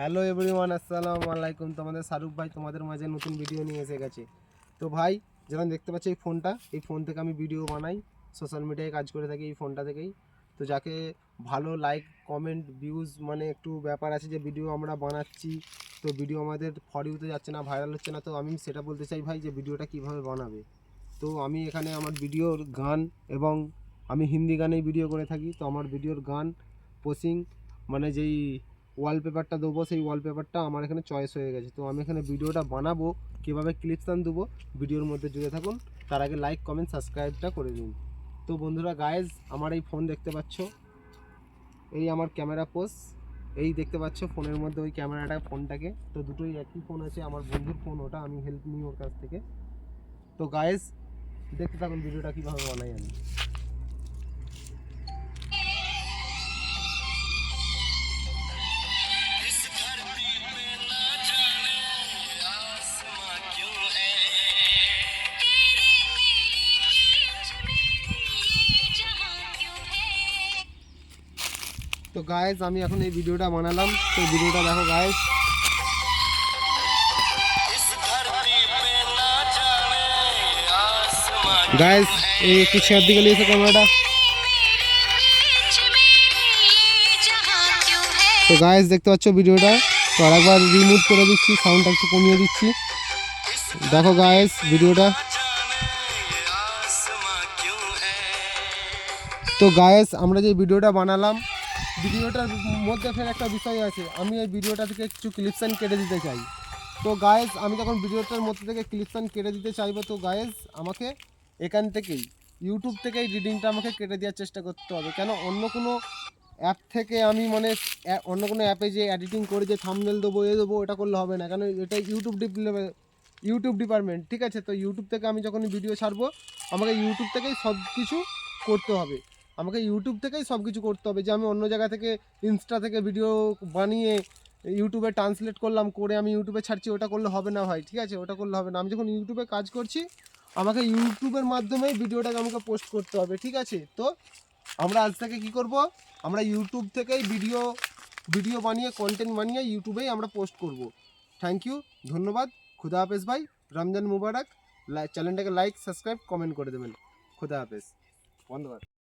Hello everyone, আসসালামু আলাইকুম। তোমাদের শাহরুখ ভাই তোমাদের মাঝে নতুন ভিডিও নিয়ে এসে গেছে। তো ভাই, যেমন দেখতে পাচ্ছ এই ফোনটা, এই ফোন থেকে আমি ভিডিও বানাই সোশ্যাল মিডিয়ায় কাজ করে থাকি এই ফোনটা থেকেই। তো যাকে ভালো লাইক কমেন্ট ভিউজ মানে একটু ব্যাপার আছে যে ভিডিও আমরা বানাচ্ছি, তো ভিডিও আমাদের ফরিউতে যাচ্ছে না ভাইরাল হচ্ছে না, তো আমি সেটা বলতে চাই ভাই যে ভিডিওটা কীভাবে বানাবে। তো আমি এখানে আমার ভিডিওর গান এবং আমি হিন্দি গানেই ভিডিও করে থাকি, তো আমার ভিডিওর গান পোসিং মানে যেই ওয়ালপেপারটা দেবো, সেই ওয়ালপেপারটা আমার এখানে চয়েস হয়ে গেছে। তো আমি এখানে ভিডিওটা বানাবো, কীভাবে ক্লিপসান দেবো, ভিডিওর মধ্যে জুড়ে থাকুন। তার আগে লাইক কমেন্ট সাবস্ক্রাইবটা করে দিন। তো বন্ধুরা গায়েজ আমার এই ফোন দেখতে পাচ্ছ? এই আমার ক্যামেরা পোস এই দেখতে পাচ্ছ ফোনের মধ্যে ওই ক্যামেরাটা ফোনটাকে তো দুটোই একই ফোন আছে, আমার বন্ধুর ফোন ওটা আমি হেল্প নিই ওর কাছ থেকে। তো গায়েজ দেখতে থাকুন ভিডিওটা কীভাবে বানাই আমি। তো গায়েজ আমি এখন এই ভিডিওটা বানালাম তো ভিডিওটা দেখো গায়েজ इस धरती पे ना जाने आसमां গায়েজ এই একটু শেয়ার দিকে নিয়েছে ক্যামেরাটা बीच में ये जहां क्यों है তো গায়েজ দেখতে পাচ্ছ ভিডিওটা তো আরেকবার রিমুভ করে দিচ্ছি সাউন্ডটা একটু কমিয়ে দিচ্ছি দেখো গায়েজ ভিডিওটা जाने आसमां क्यों है তো গায়েস আমরা যে ভিডিওটা বানালাম ভিডিওটার মধ্যে ফের একটা বিষয় আছে। আমি এই ভিডিওটা থেকে কিছু ক্লিপসান কেটে দিতে চাই। তো গায়েস আমি যখন ভিডিওটার মধ্যে থেকে ক্লিপসান কেটে দিতে চাইব, তো গায়েস আমাকে এখান থেকেই ইউটিউব থেকেই রিডিংটা আমাকে কেটে দেওয়ার চেষ্টা করতে হবে। কেন? অন্য কোনো অ্যাপ থেকে আমি মানে অন্য কোনো অ্যাপে যে এডিটিং করে, যে থামনেল দেবো, এ দেবো এটা করলে হবে না। কেন? এটা ইউটিউব ইউটিউব ডিপার্টমেন্ট ঠিক আছে? তো ইউটিউব থেকে আমি যখন ভিডিও ছাড়বো, আমাকে ইউটিউব থেকেই সব কিছু করতে হবে। আমাকে ইউটিউব থেকেই সব কিছু করতে হবে। যে আমি অন্য জায়গা থেকে ইনস্টা থেকে ভিডিও বানিয়ে ইউটিউবে ট্রান্সলেট করলাম, করে আমি ইউটিউবে ছাড়ছি, ওটা করলে হবে না ভাই, ঠিক আছে? ওটা করলে হবে না। আমি যখন ইউটিউবে কাজ করছি, আমাকে ইউটিউবের মাধ্যমেই ভিডিওটাকে আমাকে পোস্ট করতে হবে, ঠিক আছে? তো আমরা আজ থেকে কি করব? আমরা ইউটিউব থেকেই ভিডিও ভিডিও বানিয়ে কন্টেন্ট বানিয়ে ইউটিউবেই আমরা পোস্ট করব। থ্যাংক ইউ ধন্যবাদ, খুদা হাফেজ ভাই, রমজান মুবারক চ্যানেলটাকে লাইক সাবস্ক্রাইব কমেন্ট করে দেবেন। খুদা হাফেজ ধন্যবাদ